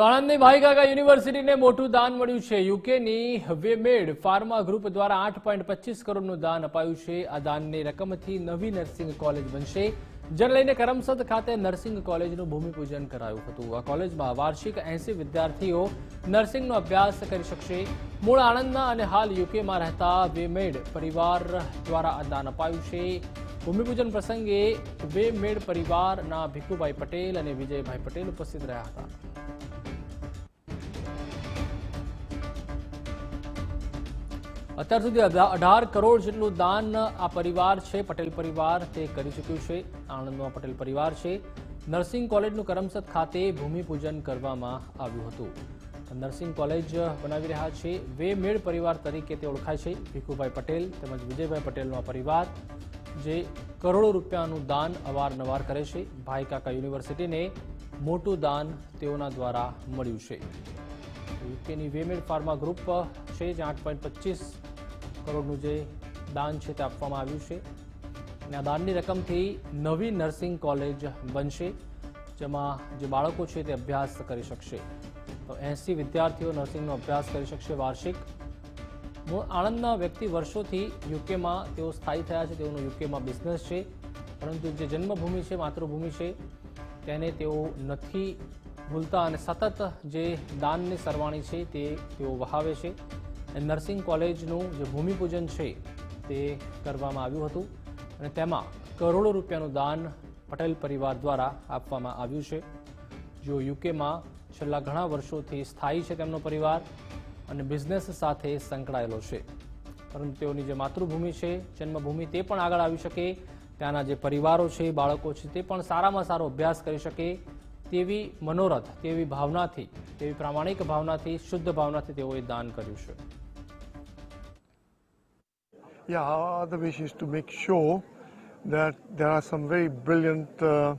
તો આણંદની ભાઈકાકા યુનિવર્સિટીને મોટું દાન મળ્યું છે. યુકેની વેમેડ ફાર્મા ગ્રુપ દ્વારા આઠ પોઈન્ટ પચીસ કરોડનું દાન અપાયું છે. આ દાનની રકમથી નવી નર્સિંગ કોલેજ બનશે. જેને લઈને કરમસદ ખાતે નર્સિંગ કોલેજનું ભૂમિપૂજન કરાયું હતું. આ કોલેજમાં વાર્ષિક એંસી વિદ્યાર્થીઓ નર્સિંગનો અભ્યાસ કરી શકશે. મૂળ આણંદના અને હાલ યુકેમાં રહેતા વેમેડ પરિવાર દ્વારા આ દાન અપાયું છે. ભૂમિપૂજન પ્રસંગે વેમેડ પરિવારના ભીખુભાઈ પટેલ અને વિજયભાઈ પટેલ ઉપસ્થિત રહ્યા હતા. અત્યાર સુધી અઢાર કરોડ જેટલું દાન આ પરિવાર છે, પટેલ પરિવાર તે કરી ચૂક્યું છે. આણંદમાં પટેલ પરિવાર છે. નર્સિંગ કોલેજનું કરમસદ ખાતે ભૂમિપૂજન કરવામાં આવ્યું હતું. નર્સિંગ કોલેજ બનાવી રહ્યા છે. વે મેળ પરિવાર તરીકે તે ઓળખાય છે. ભીખુભાઈ પટેલ તેમજ વિજયભાઈ પટેલનો આ પરિવાર જે કરોડો રૂપિયાનું દાન અવારનવાર કરે છે. ભાઈ કાકા યુનિવર્સિટીને મોટું દાન તેઓના દ્વારા મળ્યું છે. યુકેની વેમેડ ફાર્મા ગ્રુપ છે જે આઠ પોઈન્ટ પચીસ કરોડનું જે દાન છે તે આપવામાં આવ્યું છે. અને આ દાનની રકમથી નવી નર્સિંગ કોલેજ બનશે, જેમાં જે બાળકો છે તે અભ્યાસ કરી શકશે. તો એંસી વિદ્યાર્થીઓ નર્સિંગનો અભ્યાસ કરી શકશે વાર્ષિક. મૂળ આણંદના વ્યક્તિ વર્ષોથી યુકેમાં તેઓ સ્થાયી થયા છે, તેઓનો યુકેમાં બિઝનેસ છે. પરંતુ જે જન્મભૂમિ છે, માતૃભૂમિ છે, તેને તેઓ નથી ભૂલતા અને સતત જે દાનની સરવાણી છે તે તેઓ વહાવે છે. નર્સિંગ કોલેજનું જે ભૂમિપૂજન છે તે કરવામાં આવ્યું હતું. અને તેમાં કરોડો રૂપિયાનું દાન પટેલ પરિવાર દ્વારા આપવામાં આવ્યું છે. જો યુકેમાં છેલ્લા ઘણા વર્ષોથી સ્થાયી છે તેમનો પરિવાર અને બિઝનેસ સાથે સંકળાયેલો છે. પરંતુ તેઓની જે માતૃભૂમિ છે, જન્મભૂમિ તે પણ આગળ આવી શકે. ત્યાંના જે પરિવારો છે, બાળકો છે તે પણ સારામાં સારો અભ્યાસ કરી શકે. તેવી મનોરથ તેવી ભાવનાથી તેવી પ્રામાણિક ભાવનાથી શુદ્ધ ભાવનાથી તેઓએ દાન કર્યું છે Yeah, our other wish is to make sure that there are some very brilliant uh,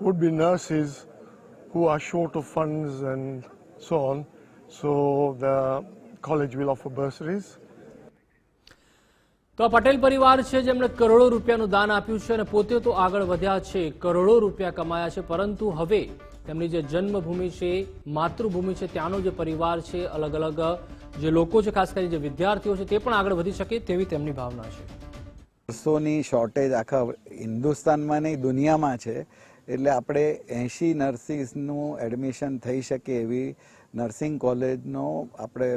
would-be nurses who are short of funds and so on. So the college will offer bursaries. તો આ પટેલ પરિવાર છે જેમણે કરોડો રૂપિયાનું દાન આપ્યું છે અને પોતે તો આગળ વધ્યા છે કરોડો રૂપિયા કમાયા છે પરંતુ હવે તેમની જે જન્મભૂમિ છે, માતૃભૂમિ છે, ત્યાંનો જે પરિવાર છે અલગ અલગ જે લોકો છે, ખાસ કરીને જે વિદ્યાર્થીઓ છે, તે પણ આગળ વધી શકે તેવી તેમની ભાવના છે. નર્સોની શોર્ટેજ આખા હિન્દુસ્તાનમાં નહીં, દુનિયામાં છે. એટલે આપણે એંશી નર્સિસનું એડમિશન થઈ શકે એવી નર્સિંગ કોલેજનો આપણે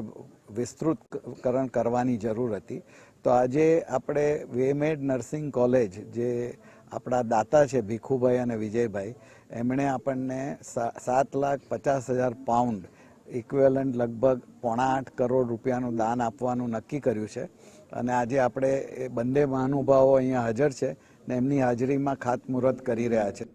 વિસ્તૃતકરણ કરવાની જરૂર હતી. તો આજે આપણે વેમેડ નર્સિંગ કોલેજ, જે આપણા દાતા છે ભીખુભાઈ અને વિજયભાઈ, એમણે આપણને સાત લાખ પચાસ હજાર પાઉન્ડ ઇક્વેલન્ટ લગભગ પોણા આઠ કરોડ રૂપિયાનું દાન આપવાનું નક્કી કર્યું છે. અને આજે આપણે એ બંને મહાનુભાવો અહીંયા હાજર છે ને એમની હાજરીમાં ખાતમુહૂર્ત કરી રહ્યા છે.